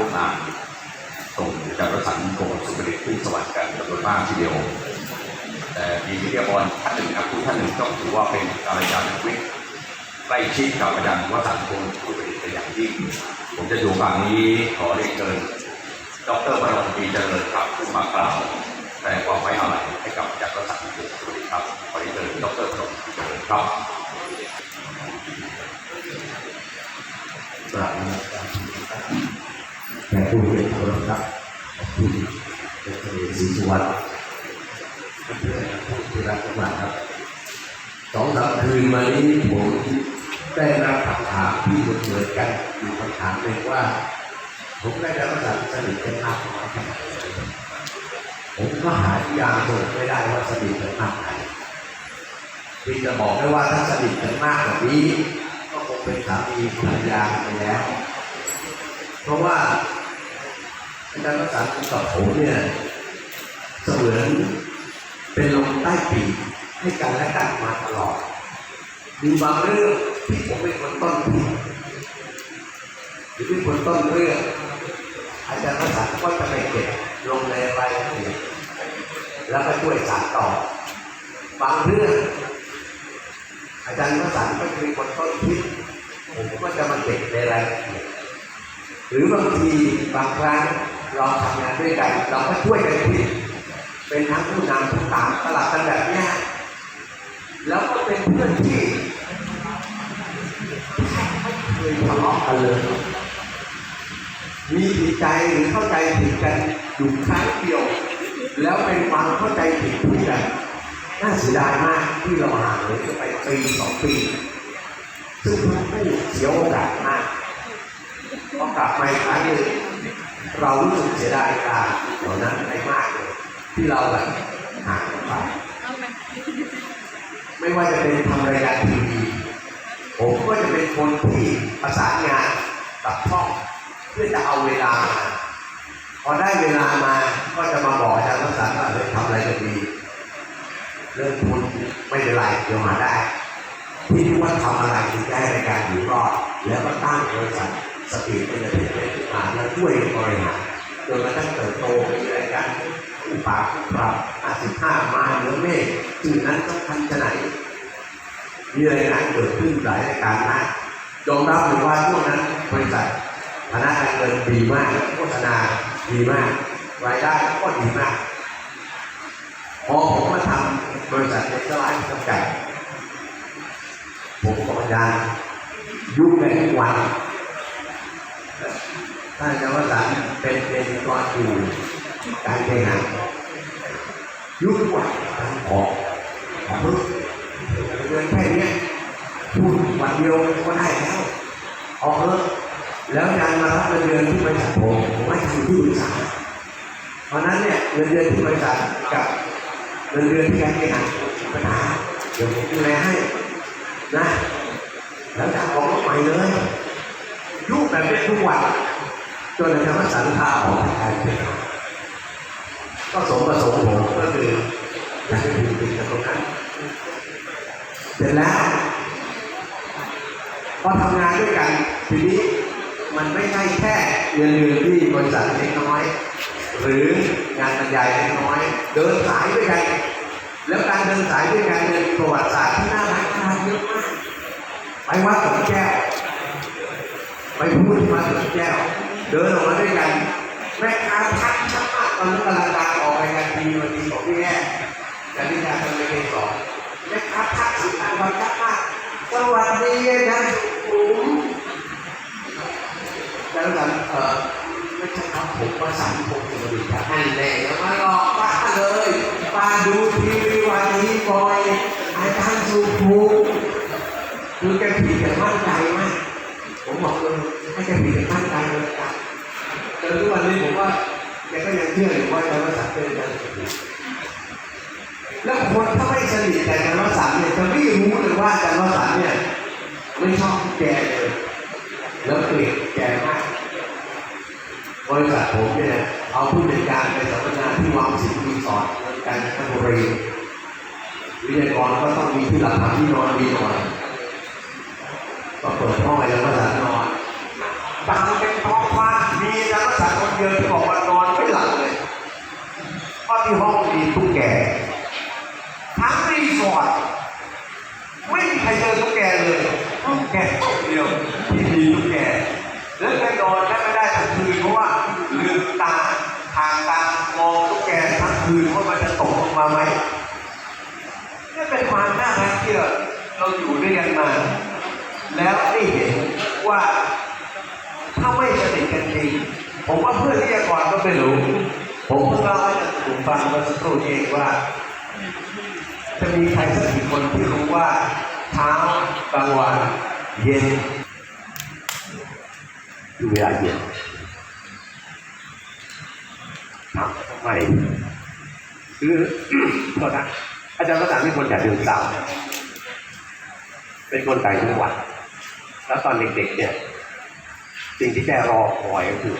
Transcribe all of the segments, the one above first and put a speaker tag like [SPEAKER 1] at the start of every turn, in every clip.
[SPEAKER 1] ร่วมานส่งอาจารย์วสันโกสุบดิตขึ้นสวรรค์กันจำนวนมากทีเดียว แต่มีวิทยากรท่านหนึ่งครับผู้ท่านหนึ่งต้องถือว่าเป็นอาจารย์วิทย์ใกล้ชิดกับอาจารย์วสันโกสุบดิตเป็นอย่างยิ่งผมจะอยู่ฝั่งนี้ขอเรียนเชิญดรวรงค์ดีเจริญครับขึ้นมากล่าวแต่ความไว้อาลัยให้กับอาจารย์วสันโกสุบดิตครับขอเรียนเชิญดรวรงค์ดีเจริญครับ
[SPEAKER 2] กราบนมัสการแก่ผู้เรียนครพครับขอบคุณเป็นทะเลศรีสุวรรณเพื่อนที่รักมากครับสองสามคืนมานี้ผมได้รับคำถามที่เหมือนกันอยู่คำถามหนึ่งว่า ผมได้รับสัตว์สนิทกันมากน้อยแค่ไหนผมก็หายาสรุปไม่ได้ว่าสนิทกันมากไหนที่จะบอกได้ว่าถ้าสนิทกันมากกว่านี้ ก็คงเป็นสามีภรรยาไปแล้ว เพราะว่า อาจารย์ประสานกับผมเนี่ยเสมือนเป็นลมใต้ปีกให้กันและกันมาตลอด มีบางเรื่องที่ผมเป็นคนต้นคิดหรือเป็นคนต้นเรื่องอาจารย์ประสาก็จะไปเก็บลงในรายละเอียดแล้วก็ช่วยสานต่อ บางเรื่องอาจารย์วสันต์ก็คือคนต้นคิดผมก็จะมาเก็บในรายละเอียดหรือบางทีบางครั้ง เราทำงานด้วยกัน เราก็ช่วยกันคิดเป็นทั้งผู้นำผู้ตามสลับกันแบบนี้แล้วก็เป็นเพื่อนที่ไม่เคยทะเลาะกันเลย มีผิดใจหรือเข้าใจผิดกันอยู่ครั้งเดียว แล้วเป็นความเข้าใจผิดทุกกันน่าเสียดายมากที่เราห่างเลยไปปีสองปีซึ่งทั้งคู่เสียโอกาสมากพอกลับมาอีกครั้งหนึง เรารู้สึกเสียดายการเหล่านั้นไปมากเลย ที่เราแบบห่างกันไปไม่ว่าจะเป็นทำรายการทีวีผมก็จะเป็นคนที่ประสานงานกับช่องเพื่อจะเอาเวลามาพอได้เวลามาก็จะมาบอกอาจารย์รักษาว่าเฮ้ยทำอะไรกันดีเรื่องทุนไม่เป็นไรเดี๋ยวมาได้ ที่ที่ว่าทำอะไรถึงได้ในการอยู่รอดแล้วก็ตั้งบริษัทสปีดเป็นเทศขึ้นมา แล้วช่วยบริหารจนกระทั่งเติบโตมีรายการอุปาปรับอาสิบห้ามาเนื้อเมฆสื่อนั้นสำคัญจะไหนมีรายงานเกิดขึ้นหลายรายการมากยอมรับเลยว่าช่วงนั้นบริษัทพนักงานเงินดีมากโฆษณาดีมาก รายได้ก็ดีมากพอผมมาทำบริษัทเนเธอร์ไลน์จำกัดผมกับอาจารย์ยุ่งในทุกวัน ถ้าอาจาวสันเป็นเป็นกรอยู่การแข่งขันยุ่งกวันทั้งออกออกพึ่งเดือนแค่นี้พูดวันเดียวก็ได้แล้ว ออกเถอะแล้วอาจารมารับเงินเดือนที่บริษัทผมผมไม่ทำที่บริษัทเพราะนั้นเนี่ยเงินเดือนที่บริษัทกับเงินเดือนที่การแข่งขันปัญหาเดี๋ยวผมดูแลให้นะแล้วจะออกใหม่เลยยุ่งแบบนี้ทุกวัน จนกระทั่งสันทาออกจาการแข่งขันก็สมประสงค์ผมก็คืออยากจะถึงติดกับตรงนั้นเสร็จแล้วพอทำงานด้วยกันทีนี้มันไม่ใช่แค่เงินเดือนที่บริษัทเล็กน้อย หรืองานบรรยายเล็กน้อย เดินสายด้วยกันแล้วการเดินสายด้วยกันเนี่ยมีประวัติศาสตร์ที่น่ารักน่ารักเยอะมากไปวัดสวนแก้วไปพูดที่วัดสวนแก้ว เดินออกมาด้วยกันแม่ค้าทักชักมากตอนนั้นกำลังดังออกรายการทีวีวันทีของพี่แม่การที่การทำรายการสอนแม่ค้าทักสุดอันวันชักมากสวัสดีอาจารย์สุขุมแล้วกันเออไม่ใช่ครับผมประสานผมจะดีครับให้แน่แล้วมาหลอกป้าเลยป้าดูทีวีวันนี้บ่อยอาจารย์สุภูคือแกผิดแต่มั่นใจมากผมบอกเลย กผิดแต่มั่นใจเลยครับจนทุกวันนี้ผมว่าแกก็ยังเชื่ออยู่ว่าอาจารย์ประสาเป็นอารแล้วคนถ้าไม่สนิทกับอาจารย์ประสาเนี่ยจะไม่รู้เลยว่าอาจารย์ประสาเนี่ยไม่ชอบแกเลยแล้วเกลียดแกมากบริษัทผมเนี่ยเอาผู้จัดการไปสัมมนาที่วังสิงห์รีสอร์ทกาญจนบุรีวิทยากรก็ต้องมีที่หลับที่นอนดีหน่อยก็เปิดห้องไปแล้วก็สานนอน บางเป็นท้องฟ้ามีแล้วก็สันคนเดียวที่บอกว่านอนไม่หลับเลยเพราะที่ห้องมีตุ๊กแกทั้งรีสอร์ทไม่มีใครเจอตุ๊กแกเลยตุ๊กแกคนเดียวที่มีตุ๊กแกแล้วแกนอนแทบไม่ได้ทั้งคืนเพราะว่าลืมตาทางตามองตุ๊กแกทั้งคืนว่ามันจะตกลงมาไหมนี่เป็นความน่ารักที่เราอยู่ด้วยกันมา แล้วได้เห็นว่า ถ้าไม่สนิทกันจริงผมว่าเพื่อนที่จะก่อนก็ไม่รู้ ผมเพิ่งเล่าให้คุณฟังเมื่อสักครู่เองว่า จะมีใครสักกี่คนที่รู้ว่าเช้ากลางวันเย็นคือเวลาเย็นถามทำไมคือโทษนะอาจารย์ภาษาเป็นคนจากเดือนสามเป็นคนต่างจังหวัดแล้วตอนเด็กๆเนี่ย สิ่งที่แกรอคอยก็คือ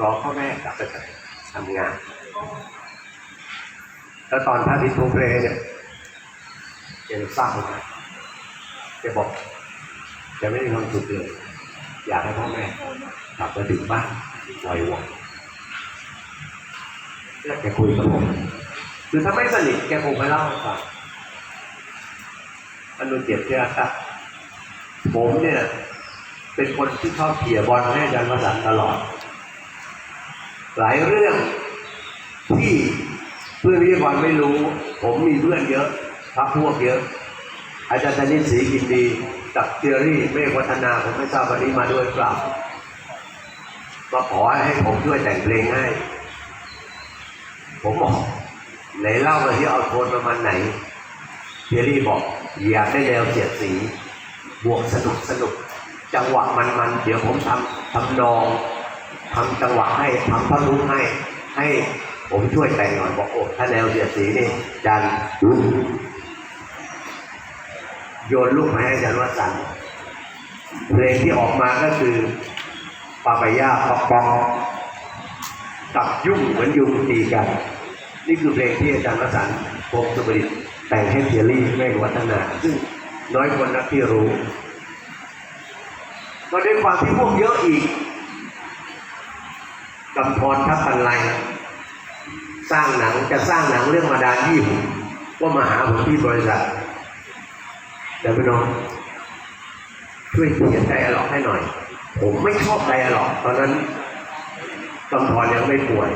[SPEAKER 2] รอพ่อแม่กลับไปทำงาน แล้วตอนพระอาทิตย์ตกเรเนี่ยแกจะเศร้ามากแกบอกแกไม่ได้ความสุขเลย อยากให้พ่อแม่กลับมาถึงบ้านไวๆแล้วแกคุยกับผมคือถ้าไม่สนิทแกคงไม่เล่าให้ฟังอันนูเจ็บเชื่อครับผมเนี่ย เป็นคนที่ชอบเขี่ยบอลให้อาจารย์วสันต์ตลอด หลายเรื่องที่เพื่อนวิทยากรไม่รู้ ผมมีเพื่อนเยอะพักพวกเยอะ อาจารย์ธนิตศรีกินดีกับเทอรี่เมฆวัฒนาผมไม่ทราบวันนี้มาด้วยเปล่ามาขอให้ผมช่วยแต่งเพลงให้ ผมบอกไหนเล่ามาที่เอาโทนประมาณไหนเทอรี่บอกอยากได้แนวเสียดสี บวกสนุกสนุก จังหวะมันมันเดี๋ยวผมทำทำนองทำจังหวะให้ทำท่อนรุ้ให้ให้ผมช่วยแต่งหน่อยบอกโอ้ถ้าแนวเสียสีนี่จันรุ้โยนลูกมาให้อาจารย์วสันเพลงที่ออกมาก็คือปาปายาปอกปองกับยุ่งเหมือนยุงตีกัน นี่คือเพลงที่อาจารย์วสันพงศ์สุบดิตแต่งให้เทียรี่แม่วัฒนาซึ่งน้อยคนนักที่รู้ ก็ด้วยความที่พวกเยอะอีกกำพรทัพพันไลสร้างหนังจะสร้างหนังเรื่องมาดายี่หูก็มาหาผมที่บริษัทเดี๋ยวพี่น้องช่วยเขียนไดอะล็อกให้หน่อย ผมไม่ชอบไดอะล็อกตอนนั้นกำพรยังไม่ป่วย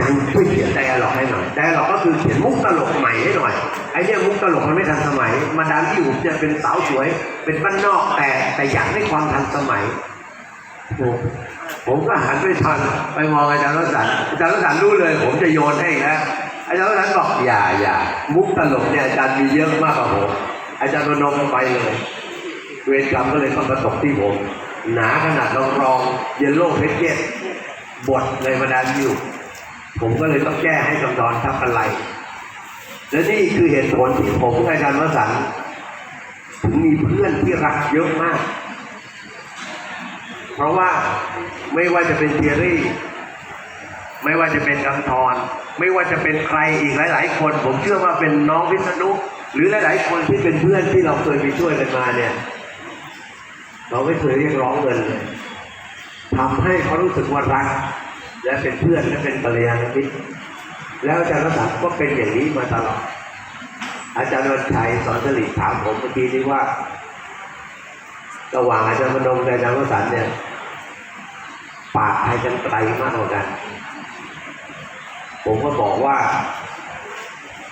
[SPEAKER 2] ยังช่วยเขียนไดอะล็อกให้หน่อยไดอะล็อกก็คือเขียนมุกตลกใหม่ให้หน่อย ไอ้เนี่ยมุกตลกมันไม่ทันสมัย มาดามที่ผมจะเป็นสาวสวย เป็นบ้านนอกแต่แต่อยากได้ความทันสมัย ผมผมก็หันไปทันไปมองอาจารย์รสันต์อาจารย์รสันต์รู้เลย ผมจะโยนให้อีกแล้วอาจารย์รสันต์บอกอย่าอย่ามุกตลกเนี่ยอาจารย์มีเยอะมากกว่าผมอาจารย์มนมไปเลยเวรกรรมก็เลยต้องมาตกที่ผม หนาขนาดรองรองเยลโล่เพชรเจ็ดบทเลยมาดามอยู่ ผมก็เลยต้องแก้ให้กำดอนทับอะไร และนี่คือเหตุผลที่ผมอาจารย์วสันถึงมีเพื่อนที่รักเยอะมาก เพราะว่าไม่ว่าจะเป็นเทียรี่ ไม่ว่าจะเป็นกำธรไม่ว่าจะเป็นใครอีกหลาย ๆ คน ผมเชื่อว่าเป็นน้องวิษณุหรือหลาย ๆ คนที่เป็นเพื่อนที่เราเคยไปช่วยกันมาเนี่ย เราไม่เคยเรียกร้องเงินเลยทำให้เขารู้สึกว่ารัก และเป็นเพื่อนและเป็นกัลยาณมิตรแล้วอาจารย์รัตน์ก็เป็นอย่างนี้มาตลอด อาจารย์วันชัยสอนสลิดถามผมเมื่อกี้นี้ว่า ระหว่างอาจารย์มนมกับอาจารย์วสันต์เนี่ย ปากใครกันไกลมากกว่ากัน ผมก็บอกว่า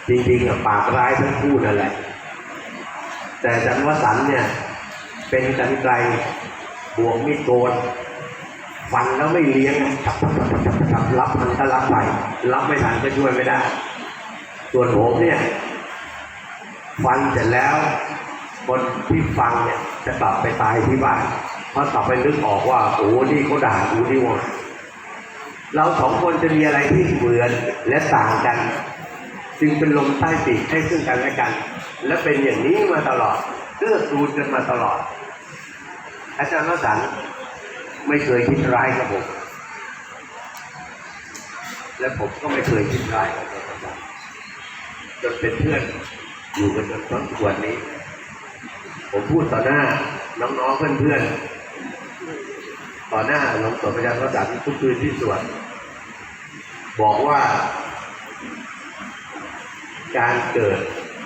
[SPEAKER 2] จริงๆอะปากร้ายทั้งคู่นั่นแหละ แต่อาจารย์วสันต์เนี่ย เป็นกันไกลบวกมีดโกน ฟันแล้วไม่เลี้ยงจับจับรับทันก็รับไปรับไม่ทันก็ช่วยไม่ได้ ส่วนผมเนี่ย ฟันเสร็จแล้ว คนที่ฟังเนี่ยจะกลับไปตายที่บ้านเพราะกลับไปนึกออกว่าโอ้นี่เขาด่ากูนี่ว่าเราสองคนจะมีอะไรที่เหมือนและต่างกัน จึงเป็นลมใต้ปีกให้ซึ่งกันและกัน และเป็นอย่างนี้มาตลอดเลือกดูลกันมาตลอด อาจารย์วสันต์ ไม่เคยคิดร้ายกับผม และผมก็ไม่เคยคิดร้ายกับอาจาจนเป็นเพื่อนอยู่กันจนต้นทุกวันนี้ ผมพูดต่อหน้าน้องๆเพื่อนๆต่อหน้าหลวงปู่พระยาพระสามทุกคืนที่สวดบอกว่า การเกิด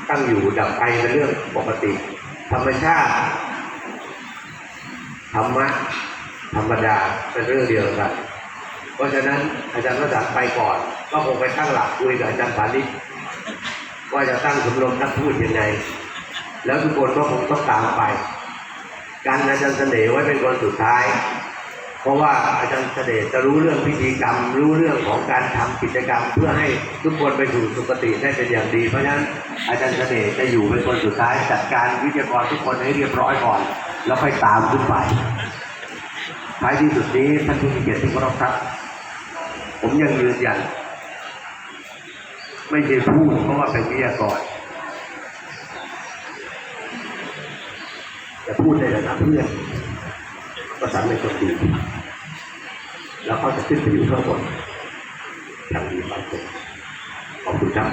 [SPEAKER 2] ตั้งอยู่ดับไปเป็นเรื่องปกติ ธรรมชาติ ธรรมะ ธรรมดาเป็นเรื่องเดียวกัน เพราะฉะนั้นอาจารย์พระสักไปก่อน ก็คงไปตั้งหลักคุยกับอาจารย์ปานิชว่าจะตั้งชมรมนักพูดยังไง แล้วทุกคนก็คงต้องตามไป การอาจารย์เสน่ห์ไว้เป็นคนสุดท้าย เพราะว่าอาจารย์เสน่ห์จะรู้เรื่องพิธีกรรม รู้เรื่องของการทำกิจกรรม เพื่อให้ทุกคนไปสู่สุคติได้เป็นอย่างดี เพราะฉะนั้นอาจารย์เสน่ห์จะอยู่เป็นคนสุดท้าย จัดการวิทยากรทุกคนให้เรียบร้อยก่อน แล้วค่อยตามขึ้นไป ท้ายที่สุดนี้ท่านผู้มีเกียรติที่เคารพครับ ผมยังยืนยัน ไม่ใช่พูดเพราะว่าเป็นวิทยากรแต่พูดในฐานะเพื่อนก็สามเป็นคนดีแล้วเขาจะขึ้นไปอยู่ข้างบนอย่างมีความสุขขอบคุณครับ